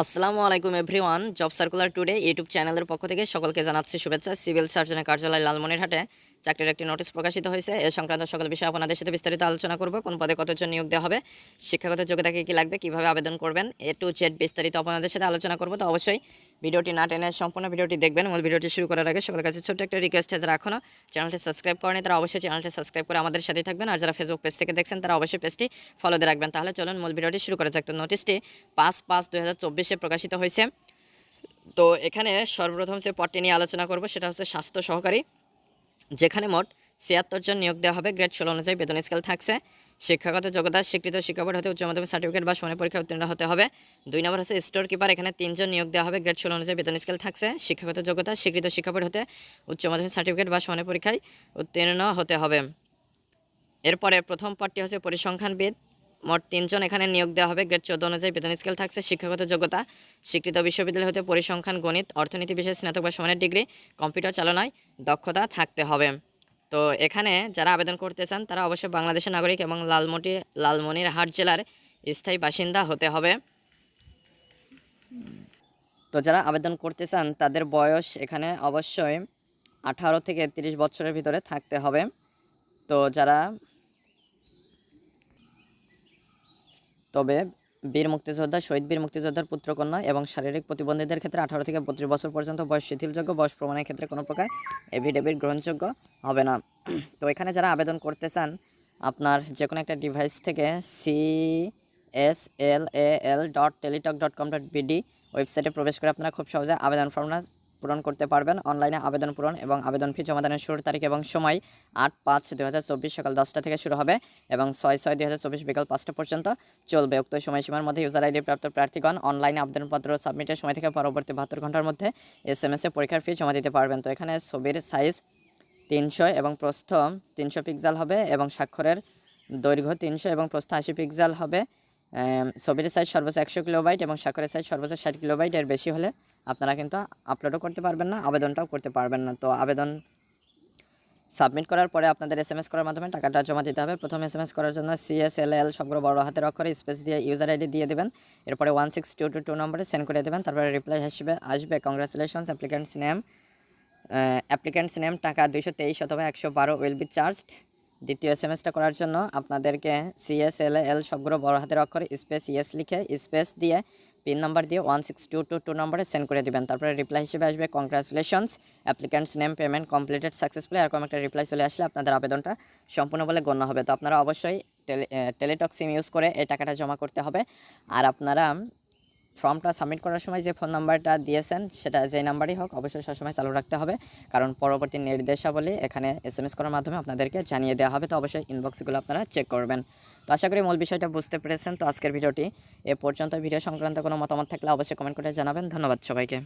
আসসালামু আলাইকুম everyone, job circular today YouTube চ্যানেলের পক্ষ থেকে সকলকে জানাচ্ছি শুভেচ্ছা। সিভিল সার্জনের কার্যালয় লালমনিরহাটে চাকরির একটি নোটিশ প্রকাশিত হয়েছে। এ সংক্রান্ত সকল বিষয়ে আপনাদের সাথে বিস্তারিত আলোচনা করব। কোন পদে কতজন নিয়োগ দেওয়া হবে, শিক্ষাগত যোগ্যতাকে কী লাগবে, কীভাবে আবেদন করবেন, এ টু জেড বিস্তারিত আপনাদের সাথে আলোচনা করব। তো অবশ্যই ভিডিওটি না টেনে সম্পূর্ণ ভিডিওটি দেখবেন। মূল ভিডিওটি শুরু করার আগে সকলের কাছে ছোট্ট একটা রিকোয়েস্ট যারা এখনও চ্যানেলটি সাবস্ক্রাইব করেনি তারা অবশ্যই চ্যানেলটি সাবস্ক্রাইব করে আমাদের সাথে থাকবেন। আর যারা ফেসবুক পেজ থেকে দেখছেন, তারা অবশ্যই পেজটি ফলো দিয়ে রাখবেন। তাহলে চলুন মূল ভিডিওটি শুরু করা যাক। তো নোটিশটি পাঁচ পাঁচ চব্বিশে প্রকাশিত হয়েছে। তো এখানে সর্বপ্রথম যে পদটি নিয়ে আলোচনা করব, সেটা হচ্ছে স্বাস্থ্য সহকারী। যেখানে মোট ছিয়াত্তর জন নিয়োগ দেওয়া হবে। গ্রেড ষোলো অনুযায়ী বেতন স্কেল থাকছে। শিক্ষাগত যোগ্যতা, স্বীকৃত শিক্ষা বোর্ড হতে উচ্চ মাধ্যমিক সার্টিফিকেট বা সমানের পরীক্ষা উত্তীর্ণ হতে হবে। দুই নম্বর হচ্ছে স্টোর কিপার এখানে তিনজন নিয়োগ দেওয়া হবে। গ্রেড ষোলো অনুযায়ী বেতন স্কেল থাকছে। শিক্ষাগত যোগ্যতা, স্বীকৃত শিক্ষা বোর্ড হতে উচ্চ মাধ্যমিক সার্টিফিকেট বা সমানের পরীক্ষায় উত্তীর্ণ হতে হবে। এরপরে প্রথম পার্টটি হচ্ছে পরিসংখ্যানবিদ। মোট তিনজন এখানে নিয়োগ দেওয়া হবে। গ্রেড চোদ্দ অনুযায়ী বেতন স্কেল থাকছে, শিক্ষাগত যোগ্যতা, স্বীকৃত বিশ্ববিদ্যালয় হতে পরিসংখ্যান, গণিত, অর্থনীতি বিষয়ে স্নাতক বা সমানের ডিগ্রি, কম্পিউটার চালনায় দক্ষতা থাকতে হবে। তো এখানে যারা আবেদন করতে চান, তারা অবশ্যই বাংলাদেশের নাগরিক এবং লালমটি, লালমনিরহাট জেলার স্থায়ী বাসিন্দা হতে হবে। তো যারা আবেদন করতে চান, তাদের বয়স এখানে অবশ্যই আঠারো থেকে তিরিশ বছরের ভিতরে থাকতে হবে। তো যারা তবে বীর মুক্তিযোদ্ধা, শহীদ বীর মুক্তিযোদ্ধার পুত্রকন্যা এবং শারীরিক প্রতিবন্ধীদের ক্ষেত্রে আঠারো থেকে পঁচিশ বছর পর্যন্ত বয়স শিথিলযোগ্য, বয়স প্রমাণের ক্ষেত্রে কোনো প্রকার এভিডেভিট গ্রহণযোগ্য হবে না। তো এখানে যারা আবেদন করতে চান, আপনার যে কোনো একটা ডিভাইস থেকে C S L A L dot Teletalk dot com dot BD ওয়েবসাইটে প্রবেশ করে আপনারা খুব সহজে আবেদন ফর্মটা পূরণ করতে পারবেন। অনলাইনে আবেদন পূরণ এবং আবেদন ফি জমাদানের শুরুর তারিখ এবং সময় আট পাঁচ দু সকাল দশটা থেকে শুরু হবে এবং ছয় ছয় দু বিকাল পাঁচটা পর্যন্ত চলবে। উক্ত সময়সীমার মধ্যে ইউজার আইডি প্রাপ্ত প্রার্থীগণ অনলাইনে আবেদনপত্র সাবমিটের সময় থেকে পরবর্তী বাহাত্তর ঘণ্টার মধ্যে এস এম এসে পরীক্ষার ফি জমা দিতে পারবেন। তো এখানে ছবির সাইজ তিনশো এবং প্রস্থ তিনশো পিক্সেল হবে এবং স্বাক্ষরের দৈর্ঘ্য তিনশো এবং প্রস্থ আশি পিক্সেল হবে। ছবির সাইজ সর্বোচ্চ একশো কিলোবাইট এবং স্বাক্ষরের সাইজ সর্বোচ্চ ষাট কিলোবাইট এর বেশি হলে আপনারা কিন্তু আপলোডও করতে পারবেন না, আবেদনটাও করতে পারবেন না। তো আবেদন সাবমিট করার পরে আপনাদের এস এম এস করার মাধ্যমে টাকাটা জমা দিতে হবে। প্রথম এস এম এস করার জন্য সিএসএলএল সবগুলো বড় হাতের অক্ষরে স্পেস দিয়ে ইউজার আইডি দিয়ে দেবেন। এরপরে one six two two two নম্বরে সেন্ড করে দেবেন। তারপরে রিপ্লাই হিসেবে আসবে। Congratulations applicant's name applicant's name টাকা দুইশো তেইশ অথবা একশো বারো উইল বি চার্জড দ্বিতীয় এস এম এসটা করার জন্য আপনাদেরকে সিএসএলএল সবগুলো বড় হাতের অক্ষরে স্পেস ইএস লিখে স্পেস দিয়ে পিন নাম্বার দিয়ে one six two two two নম্বরে সেন্ড করে দেবেন। তারপরে রিপ্লাই হিসেবে আসবে congratulations applicant's name payment completed successfully এরকম একটা রিপ্লাই চলে আসলে আপনাদের আবেদনটা সম্পূর্ণ বলে গণ্য হবে। তো আপনারা অবশ্যই টেলি টেলিটক সিম ইউজ করে এই টাকাটা জমা করতে হবে। আর আপনারা ফর্মটা সাবমিট করার সময় যে ফোন নাম্বারটা দিয়েছেন, সেটা যে নাম্বারই হোক, অবশ্যই সবসময় চালু রাখতে হবে। কারণ পরবর্তী নির্দেশাবলী এখানে এস এম এস করার মাধ্যমে আপনাদেরকে জানিয়ে দেওয়া হবে, তো অবশ্যই ইনবক্সগুলো আপনারা চেক করবেন। তো আশা করি মূল বিষয়টা বুঝতে পেরেছেন। তো আজকের ভিডিওটি এ পর্যন্ত। ভিডিও সংক্রান্ত কোনো মতামত থাকলে অবশ্যই কমেন্ট করে জানাবেন। ধন্যবাদ সবাইকে।